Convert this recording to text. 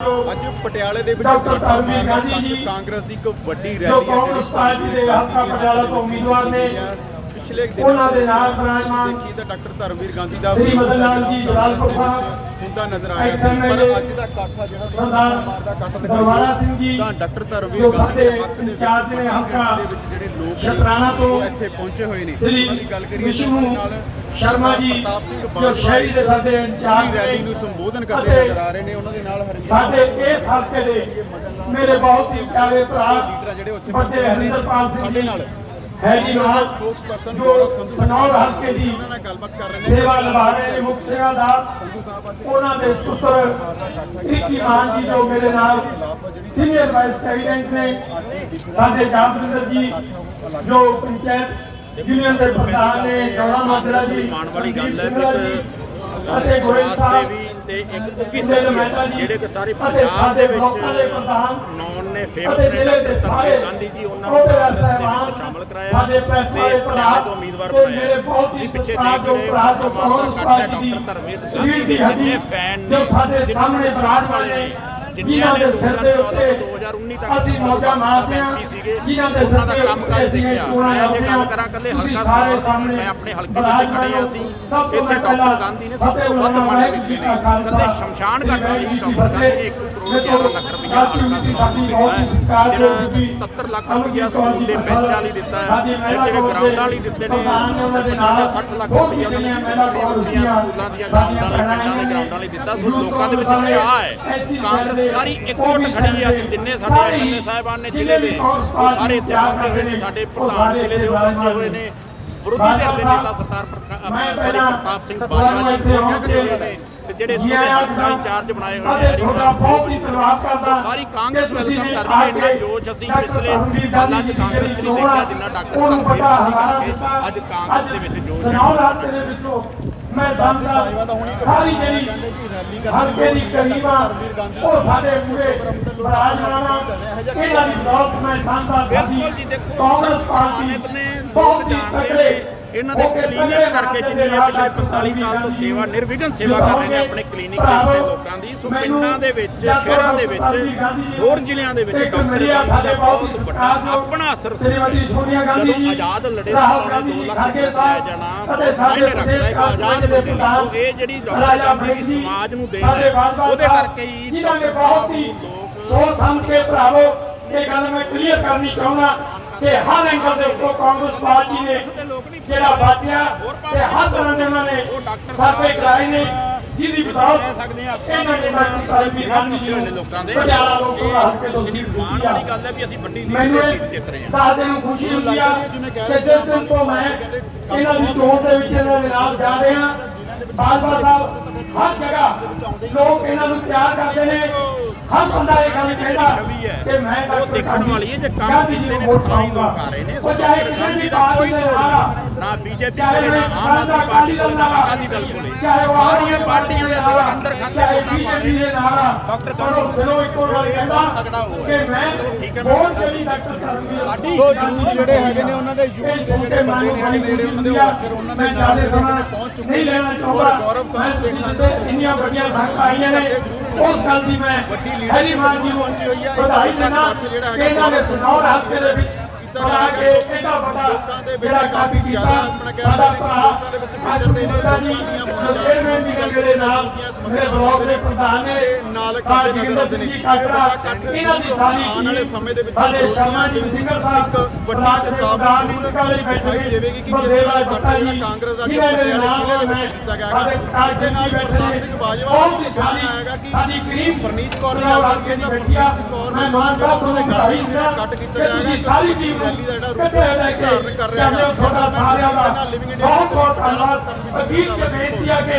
ਅੱਜ ਪਟਿਆਲੇ ਦੇ ਵਿੱਚ ਡਾਕਟਰ ਗਾਂਧੀ ਜੀ, ਕਾਂਗਰਸ ਦੀ ਇੱਕ ਵੱਡੀ ਰੈਲੀ ਹੈ ਕਾਂਗਰਸ ਪਾਰਟੀ ਦੇ ਹਲਕਾ ਪਟਿਆਲਾ ਤੋਂ ਉਮੀਦਵਾਰ ਨੇ ਪਿਛਲੇ ਦਿਨਾਂ ਉਹਨਾਂ ਦੇ ਨਾਲ ਤੁਸੀਂ ਵਿਰਾਜਮਾਨ ਦੇਖੀ ਤਾਂ ਡਾਕਟਰ ਧਰਮਵੀਰ ਗਾਂਧੀ ਦਾ ਸ੍ਰੀ ਮਦਨ ਲਾਲ ਜੀ ਜਲਾਲਪੁਰ ਸਾਹਿਬ, ਹੁੰਦਾ ਨਜ਼ਰ ਆ ਰਿਹਾ ਸੀ ਪਰ ਅੱਜ ਦਾ ਇਕੱਠ ਆ ਜਿਹੜਾ ਸਰਦਾਰ ਇਕੱਠ ਦਿਖਾਈ ਦਰਬਾਰਾ ਸਿੰਘ ਜੀ, ਤਾਂ ਡਾਕਟਰ ਧਰਮਵੀਰ ਗਾਂਧੀ ਦੇ ਹੱਕ ਦੇ ਵਿੱਚ ਨੇ ਹਲਕਾ ਦੇ ਜਿਹੜੇ ਲੋਕ ਨੇ, ਸ਼ਤਰਾਣਾ ਤੋਂ ਇੱਥੇ ਪਹੁੰਚੇ ਹੋਏ ਨੇ। ਉਹਨਾਂ ਦੀ ਗੱਲ ਕਰੀਏ ਨਾਲ ਸ਼ਰਮਾ ਜੀ, ਸਿੰਘ ਜੋ ਸ਼ਹਿਰੀ ਦੇ ਸਾਡੇ ਇੰਚਾਰਜ ਰੈਲੀ ਨੇ। ਸੰਬੋਧਨ ਕਰਦੇ ਨਜ਼ਰ ਆ ਰਹੇ ਨੇ ਉਹਨਾਂ ਦੇ ਨਾਲ ਹਰਮੀਤ ਸਾਡੇ ਇਸ ਹਲਕੇ ਦੇ ਮੇਰੇ ਬਹੁਤ ਹੀ ਪਿਆਰੇ ਭਰਾ ਲੀਡਰ ਜਿਹੜੇ ਉੱਥੇ ਹਰਿੰਦਰਪਾਲ ਸਿੰਘ ਸਾਡੇ ਨਾਲ ਹੈ ਜੀ ਦੇ ਨਾਲ ਸਪੋਕਸਪਰਸਨ ਗੌਰਵ ਸੰਧੂ ਸਨੌਰ ਹਲਕੇ ਦੀ ਉਹਨਾਂ ਨਾਲ ਗੱਲਬਾਤ ਕਰ ਰਹੇ ਨੇ ਸੇਵਾ ਨਿਭਾ ਰਹੇ ਨੇ ਮੁੱਖ ਸਾਹਿਬ ਅੱਜ ਉਹਨਾਂ ਦੇ ਪੁੱਤਰ ਪ੍ਰੀਤੀ ਮਾਨ ਜੀ ਜੋ ਮੇਰੇ ਨਾਲ ਸੀਨੀਅਰ ਵਾਈਸ ਪ੍ਰੈਜ਼ੀਡੈਂਟ ਨੇ ਸਾਡੇ ਜਾਮਵਿੰਦਰ ਜੀ ਜੋ ਪੰਚਾਇਤ ਯੂਨੀਅਨ ਦੇ ਪ੍ਰਧਾਨ ਨੇ ਜੋੜਾ ਮਾਜਰਾ ਜੀ ਮਾਣ ਵਾਲੀ ਗੱਲ ਹੈ ਕਿ ਅਤੇ ਗੋਇਲ ਸਾਹਿਬ ਤੇ ਇੱਕ ਮਹਿਤਾ ਜੀ, ਜਿਹੜੇ ਕਿ ਸਾਰੇ ਪੰਜਾਬ ਦੇ ਵਿੱਚ ਪ੍ਰਧਾਨ ਨੌਨ ਨੇ ਅਤੇ ਨੇ ਸਾਰੇ ਗਾਂਧੀ ਜੀ ਉਹਨਾਂ ਨੂੰ ਸ਼ਾਮਲ ਕਰਾਇਆ ਤੇ ਪਟਿਆਲੇ ਤੋਂ ਉਮੀਦਵਾਰ ਬਣਾਇਆ। ਮੇਰੇ ਬਹੁਤ ਹੀ ਜੀ ਪਿੱਛੇ ਸਤਿਕਾਰਯੋਗ ਦੇਖ ਰਹੇ ਭਰਾ ਜੋ ਹੋ ਕਾਂਗਰਸ ਕੱਟ ਡਾਕਟਰ ਧਰਮਵੀਰ ਗਾਂਧੀ ਦੇ ਜਿੰਨੇ ਫੈਨ ਨੇ ਜਿਨ੍ਹਾਂ ਸਾਹਮਣੇ ਦੇ ਵਾਲੇ ਵਾਲੇ ਨੇ ਜਿਨ੍ਹਾਂ ਦੇ ਸਿਰ ਦੇ 2014 ਉੱਤੇ ਤੋਂ 2019 ਤੱਕ ਅਸੀਂ ਮੌਜਾਂ ਮਾਰਦੇ ਹਾਂ ਜਿਨ੍ਹਾਂ ਦੇ ਸਿਰ ਦੇ ਕੰਮ ਕਰ ਚੋਣਾਂ ਮੈਂ ਜੇ ਗੱਲ ਕਰਾਂ ਕੱਲੇ ਹਲਕਾ ਸਾਰੇ ਸਾਹਮਣੇ ਮੈਂ ਆਪਣੇ ਹਲਕੇ ਦੇ ਵਿੱਚ ਖੜੇ ਅਸੀਂ ਇੱਥੇ ਡਾਕਟਰ ਗਾਂਧੀ ਨੇ ਸਭ ਤੋਂ ਵੱਧ ਮਾਣੇ ਦਿੱਤੇ ਨੇ। ਕੱਲੇ ਸ਼ਮਸ਼ਾਨ ਘਾਟ ਦੇ ਵਿੱਚ ਡਾਕਟਰ ਗਾਂਧੀ ਨੇ 1 ਕਰੋੜ 11 ਲੱਖ ਰੁਪਇਆ ਹਲਕਾ ਸਮਾਜ ਨੂੰ ਦਿੱਤਾ ਹੈ? ਜਿਹੜਾ 77 ਲੱਖ ਰੁਪਇਆ ਸਕੂਲ ਦੇ ਬੈਂਚਾਂ ਲਈ ਦਿੱਤਾ ਹੈ ਜਿਹੜੇ ਗਰਾਊਂਡਾਂ ਲਈ ਦਿੱਤੇ ਨੇ 50 60 ਲੱਖ ਰੁਪਇਆ ਉਹਨਾਂ ਨੇ ਸਕੂਲਾਂ ਦੀਆਂ ਗਰਾਊਂਡਾਂ ਲਈ ਪਿੰਡਾਂ ਦੇ ਗਰਾਊਂਡਾਂ ਲਈ ਦਿੱਤਾ ਸੋ ਲੋਕਾਂ ਦੇ ਵਿੱਚ ਉਤਸ਼ਾਹ ਹੈ ਕਾਂਗਰਸ ਸਾਰੀ ਇੱਕੋਟ ਖੜੀ ਅੱਜ ਜਿੰਨੇ ਸਾਡੇ ਐਮਐਲਏ ਸਾਹਿਬਾਨ ਨੇ ਜ਼ਿਲ੍ਹੇ ਦੇ ਸਾਰੇ ਇੱਥੇ ਪਹੁੰਚੇ ਹੋਏ ਨੇ ਸਾਡੇ ਪ੍ਰਧਾਨ ਜ਼ਿਲ੍ਹੇ ਦੇ ਪਹੁੰਚੇ ਹੋਏ ਨੇ ਵਿਰੋਧੀ ਧਿਰ ਦੇ ਨੇਤਾ ਸਰਦਾਰ ਪ੍ਰਤਾਪ ਸਿੰਘ ਬਾਜਵਾ ਜੀ ਪਹੁੰਚੇ ਹੋਏ ਨੇ ਤੇ ਜਿਹੜੇ ਇੱਥੋਂ ਦੇ ਹਲਕਾ ਇੰਚਾਰਜ ਬਣਾਏ ਹੋਏ ਨੇ ਬਹੁਤ ਹੀ ਧੰਨਵਾਦ ਕਰਦਾ। ਸਾਰੀ ਕਾਂਗਰਸ ਵੈਲਕਮ ਕਰ ਰਹੀ ਹੈ ਇੰਨਾ ਜੋਸ਼ ਅਸੀਂ ਪਿਛਲੇ ਸਾਲਾਂ 'ਚ ਕਾਂਗਰਸ 'ਚ ਨਹੀਂ ਦੇਖਿਆ ਜਿੰਨਾ ਡਾਕਟਰ ਕਰਕੇ ਅੱਜ ਕਾਂਗਰਸ ਦੇ ਵਿੱਚ ਜੋਸ਼ ਹੈ। ਮੈਂ ਸਮਝਦਾ ਸਾਰੀ ਜਿਹੜੀ ਹਲਕੇ ਦੀ ਕਰੀਬਾ ਉਹ ਸਾਡੇ ਪੂਰੇ ਬਰਾਜਮਾਨਾ ਇਹਨਾਂ ਦੀ ਦੌਲਤ ਮੈਂ ਸਮਝਦਾ ਕਾਂਗਰਸ ਪਾਰਟੀ ਬਹੁਤ ਹੀ ਤਕੜੇ ਇਹਨਾਂ ਦੇ ਕਲੀਨਿਕ ਕਰਕੇ ਜਿੰਨੀ ਆ ਪਿਛਲੇ 45 ਸਾਲ ਤੋਂ ਸੇਵਾ ਨਿਰਵਿਘਨ ਸੇਵਾ ਕਰ ਰਹੇ ਨੇ ਆਪਣੇ ਕਲੀਨਿਕ ਦੇ ਉੱਤੇ ਲੋਕਾਂ ਦੀ। ਸੋ ਪਿੰਡਾਂ ਦੇ ਵਿੱਚ ਸ਼ਹਿਰਾਂ ਦੇ ਵਿੱਚ ਹੋਰ ਜ਼ਿਲ੍ਹਿਆਂ ਦੇ ਵਿੱਚ ਡਾਕਟਰ ਦਾ ਬਹੁਤ ਵੱਡਾ ਆਪਣਾ ਅਸਰ ਜਦੋਂ ਆਜ਼ਾਦ ਲੜੇ ਸੋਨੇ 2 ਲੱਖ ਰੁਪਏ ਜਾਣਾ ਮਾਇਨੇ ਰੱਖਦਾ ਇੱਕ ਆਜ਼ਾਦ ਬੰਦੇ ਲਈ ਸੋ ਇਹ ਜਿਹੜੀ ਡਾਕਟਰ ਗਾਂਧੀ ਦੀ ਸਮਾਜ ਨੂੰ ਹੈ ਉਹਦੇ ਕਰਕੇ ਹੀ ਡਾਕਟਰ ਬਹੁਤ ਸਾਹਿਬ ਹੀ ਲੋਕ ਸੋਚ ਸਮਝ ਕੇ ਭਰਾਵੋ ਇਹ ਗੱਲ ਮੈਂ ਕਲੀਅਰ ਕਰਨੀ ਚਾਹੁੰਦਾ। ਕਿ ਹਰ ਐਂਗਲ ਦੇ ਉੱਤੇ ਕਾਂਗਰਸ ਪਾਰਟੀ ਨੇ ਜਿਹੜਾ ਬਾਤਿਆ ਤੇ ਹਰ ਤਰ੍ਹਾਂ ਦੇ ਉਹਨਾਂ ਨੇ ਸਰਵੇ ਕਰਾਏ ਨੇ ਜਿਹਦੀ ਬਦੌਲਤ ਇਹਨਾਂ ਨੇ ਬਾਕੀ ਸਾਰੀ ਵੀ ਗਾਂਧੀ ਜੀ ਨੂੰ ਲੋਕਾਂ ਦੇ ਪਟਿਆਲਾ ਲੋਕ ਸਭਾ ਹਲਕੇ ਤੋਂ ਸੀਟ ਮਾਣ ਵਾਲੀ ਗੱਲ ਹੈ ਵੀ ਅਸੀਂ ਵੱਡੀ ਲੀਡ ਤੇ ਇਹ ਸੀਟ ਜਿੱਤ ਰਹੇ ਹਾਂ। ਦੱਸਦੇ ਨੂੰ ਖੁਸ਼ੀ ਹੁੰਦੀ ਆ ਕਿ ਜਿਸ ਦਿਨ ਤੋਂ ਮੈਂ ਇਹਨਾਂ ਦੀ ਚੋਣ ਦੇ ਵਿੱਚ ਇਹਨਾਂ ਦੇ ਨਾਲ ਜਾ ਰਿਹਾ। ਬਾਜਵਾ ਸਾਹਿਬ ਹਰ ਜਗ੍ਹਾ ਲੋਕ ਇਹਨਾਂ ਨੂੰ ਪਿਆਰ ਕਰਦੇ ਨੇ। ਹਰ ਬੰਦਾ ਇਹ ਗੱਲ ਕਹਿੰਦਾ ਛਵੀ ਹੈ। ਕਿ ਮੈਂ ਉਹ ਦੇਖਣ ਵਾਲੀ ਹੈ ਜੇ ਕੰਮ ਕੀਤੇ ਨੇ ਤਾਂ ਤਾਂ ਹੀ ਲੋਕ ਆ ਰਹੇ ਨੇ। ਉਹ ਚਾਹੇ ਕਿਸੇ ਵੀ ਦਾ ਕੋਈ ਪਾਰਟੀ ਤੋੜ ਦਾ ਨਹੀਂ ਨਾ ਬੀਜੇਪੀ ਕੋਲੇ ਨਾ ਆਮ ਆਦਮੀ ਪਾਰਟੀ ਕੋਲੇ ਨਾ ਅਕਾਲੀ ਦਲ ਕੋਲੇ ਸਾਰੀਆਂ ਪਾਰਟੀਆਂ ਦੇ ਅੰਦਰ ਖਾਤੇ ਵੋਟਾਂ ਪਾ ਰਹੇ ਨੇ ਡਾਕਟਰ ਕਰੋ ਦਿਲੋਂ ਇੱਕੋ ਗੱਲ ਕਹਿੰਦਾ ਕਿ ਮੈਂ ਠੀਕ ਹੈ ਬਹੁਤ ਜਿਹੜੀ ਡਾਕਟਰ ਧਰਮਵੀਰ ਸੋ ਯੂਥ ਜਿਹੜੇ ਹੈਗੇ ਨੇ ਉਹਨਾਂ ਦੇ ਯੂਥ ਦੇ ਜਿਹੜੇ ਬੰਦੇ ਨੇ ਹੈਗੇ ਜਿਹੜੇ ਉਹਨਾਂ ਦੇ ਵਰਕਰ ਉਹਨਾਂ ਦੇ ਨਾਲ ਪਹੁੰਚ ਚੁੱਕੇ ਨੇ ਔਰ ਗੌਰਵ ਸੰਧੂ ਦੇਖਣਾ ਤੇ ਇੰਨੀਆਂ ਵੱਡੀਆਂ ਸੰਗਤਾਂ ਆਈਆਂ ਨੇ ਉਸ ਗੱਲ ਦੀ ਮੈਂ ਵੱਡੀ ਹਰੀ ਮਾਨ ਜੀ ਨੂੰ ਪਹੁੰਚੀ ਹੋਈ ਹੈ ਵਧਾਈ ਇਕੱਠ ਜਿਹੜਾ ਹੈਗਾ ਇਹਨਾਂ ਨੇ ਸਨੌਰ ਹਲਕੇ ਦੇ ਵਿੱਚ ਕੀਤਾ ਕੇ ਲੋਕਾਂ ਦੇ ਵਿੱਚ ਕਾਫੀ ਜ਼ਿਆਦਾ ਕੀਤਾ, ਆਪਣਾ ਕਹਿ ਸਾਡਾ ਸਕਦੇ ਨੇ ਕਿ ਭਰਾ ਲੋਕਾਂ ਦੇ ਵਿੱਚ ਵਿਚਰਦੇ ਨੇ ਲੋਕਾਂ ਦੀਆਂ ਮੌਜਾਂ ਚੇਅਰਮੈਨ ਜੀ ਗੱਲ ਮੇਰੇ ਨਾਲ ਦੀਆਂ ਮੇਰੇ ਸਮੱਸਿਆਵਾਂ ਬਲਾਕ ਦੇ ਪ੍ਰਧਾਨ ਨੇ ਦੇ ਨਾਲ ਖੜੇ ਨਜ਼ਰ ਆਉਂਦੇ ਨੇ ਇਕੱਠ ਇਹਨਾਂ ਦੀ ਸਾਰੀ ਆਉਣ ਵਾਲੇ ਸਮੇਂ ਦੇ ਵਿੱਚ ਸਾਡੇ ਵਿਰੋਧੀਆਂ ਸ਼ਰਮਾ ਜੀ ਨੂੰ ਸਿੰਗਰ ਸਾਹਿਬ ਇੱਕ ਵੱਡੀ ਚੇਤਾਵਨੀ ਜ਼ਰੂਰ ਦਿਖਾਈ ਦੇਵੇਗੀ ਕਿ ਕਿਸ ਤਰ੍ਹਾਂ ਇਕੱਠ ਜਿਹੜਾ ਕਾਂਗਰਸ ਜ਼ਿਲ੍ਹੇ ਦੇ ਵਿੱਚ ਕੀਤਾ ਗਿਆ ਹੈ ਜਿਹਦੇ ਨਾਲ ਪ੍ਰਤਾਪ ਸਿੰਘ ਬਾਜਵਾ ਦਾ ਵੀ ਬਿਆਨ ਆਏਗਾ ਕਿ ਸਾਡੀ ਗਰੀਬ ਪ੍ਰਨੀਤ ਕੌਰ ਦੀ ਗੱਲ ਕਰੀਏ ਤਾਂ ਪ੍ਰਨੀਤ ਕੌਰ ਨੇ ਲੋਕ ਜਿਹੜਾ ਉਹਨਾਂ ਦੇ ਗਾੜੀ ਜਿਹੜਾ ਕੱਟ ਕੀਤਾ ਜਾਏਗਾ ਇੱਕ ਸਾਰੀ ਵੱਡੀ ਰੈਲੀ ਦਾ ਜਿਹੜਾ ਰੂਪ ਧਾਰਨ ਕਰ ਰਿਹਾ ਹੈ। ਬਹੁਤ ਬਹੁਤ ਧੰਨਵਾਦ ਅਗੀਰ ਕੇ ਬੇਨਤੀ ਆ ਕਿ